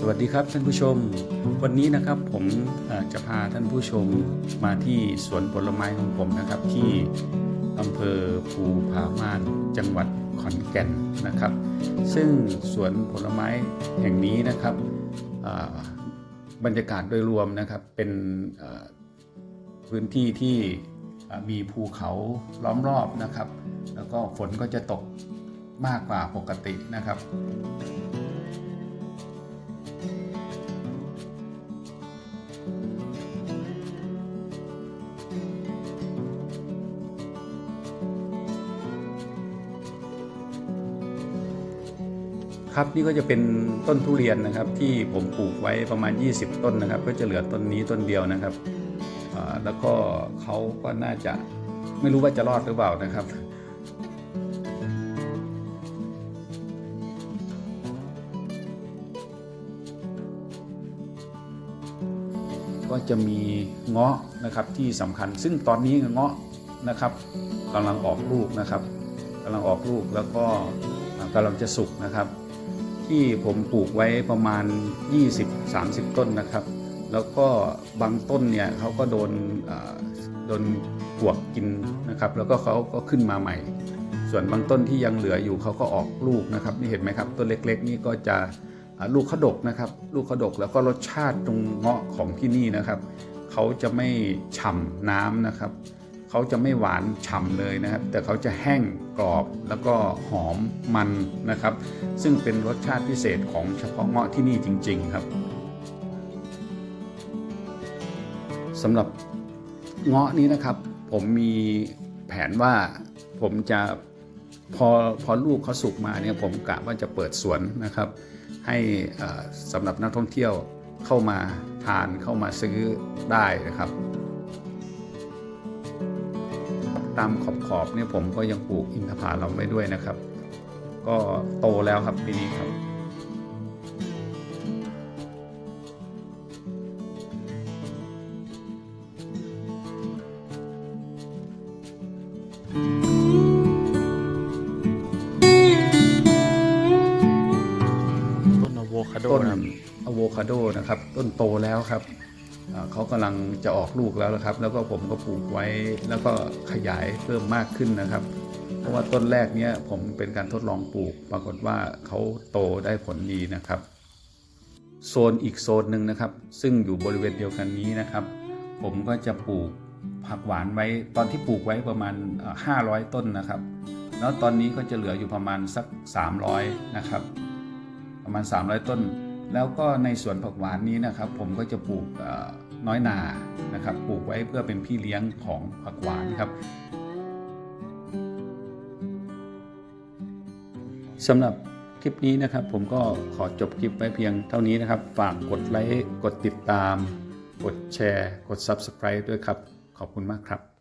สวัสดีครับท่านผู้ชม วันนี้นะครับผมจะพาท่านผู้ชมมาที่สวนผลไม้ของผมนะครับ ที่อำเภอภูผาม่านจังหวัดขอนแก่นนะครับ ซึ่งสวนผลไม้แห่งนี้นะครับบรรยากาศโดยรวมนะครับเป็นพื้นที่ที่มีภูเขาล้อมรอบนะครับ แล้วก็ฝนก็จะตกมากกว่าปกตินะครับ ครับนี่ก็จะเป็นต้นทุเรียนนะครับ ที่ผมปลูกไว้ประมาณ 20 ต้นนะครับ ก็จะเหลือต้นนี้ต้นเดียวนะครับแล้วก็เขาก็น่าจะไม่รู้ว่าจะรอดหรือเปล่านะครับก็จะมีเงาะนะครับที่สำคัญ ซึ่งตอนนี้เงาะนะครับกำลังออกลูกนะครับกำลังออกลูกแล้วก็อ่ากำลังจะสุกนะครับ ที่ผมปลูกไว้ประมาณ 20-30 ต้นนะครับ แล้วก็บางต้นเนี่ยเขาก็โดนโดนปวกกินนะครับ แล้วก็เขาก็ขึ้นมาใหม่ ส่วนบางต้นที่ยังเหลืออยู่เขาก็ออกลูกนะครับนี่เห็นไหมครับต้นเล็ก ๆ นี่ก็จะลูกขดกนะครับ ลูกขดกแล้วก็รสชาติตรงเงาะของที่นี่นะครับเขาจะไม่ฉ่ำน้ำนะครับ เขาจะไม่หวานฉ่ำเลยนะครับ แต่เขาจะแห้งกรอบแล้วก็หอมมันนะครับ ซึ่งเป็นรสชาติพิเศษของเฉพาะเงาะที่นี่จริง ๆ ครับสำหรับเงาะนี้นะครับ ผมมีแผนว่าผมจะพอพอลูกเขาสุกมาเนี่ยผมกะว่าจะเปิดสวนนะครับ ให้สำหรับนักท่องเที่ยวเข้ามาทานเข้ามาซื้อได้นะครับ ตามขอบขอบๆเนี่ยผมก็ยังปลูกอินทผลัมไว้ด้วยนะครับ ก็โตแล้วครับปีนี้ครับต้นอะโวคาโดต้นนะครับอะโวคาโดนะครับต้นโตแล้วครับอ่า เขากำลังจะออกลูกแล้วนะครับ แล้วก็ผมก็ปลูกไว้แล้วก็ขยายเพิ่มมากขึ้นนะครับ เพราะว่าต้นแรกเนี้ยผมเป็นการทดลองปลูก ปรากฏว่าเขาโตได้ผลดีนะครับ โซนอีกโซนหนึ่งนะครับ ซึ่งอยู่บริเวณเดียวกันนี้นะครับ ผมก็จะปลูกผักหวานไว้ตอนที่ปลูกไว้ประมาณ 500 ต้นนะครับ แล้วตอนนี้ก็จะเหลืออยู่ประมาณสัก 300 นะครับ ประมาณ 300 ต้น แล้วก็ในสวนผักหวานนี้นะครับ ผมก็จะปลูกน้อยนานะครับ ปลูกไว้เพื่อเป็นพี่เลี้ยงของผักหวานครับสำหรับคลิปนี้นะครับ ผมก็ขอจบคลิปไว้เพียงเท่านี้นะครับ ฝากกดไลค์ กดติดตาม กดแชร์ กด Subscribe ด้วยครับ ขอบคุณมากครับ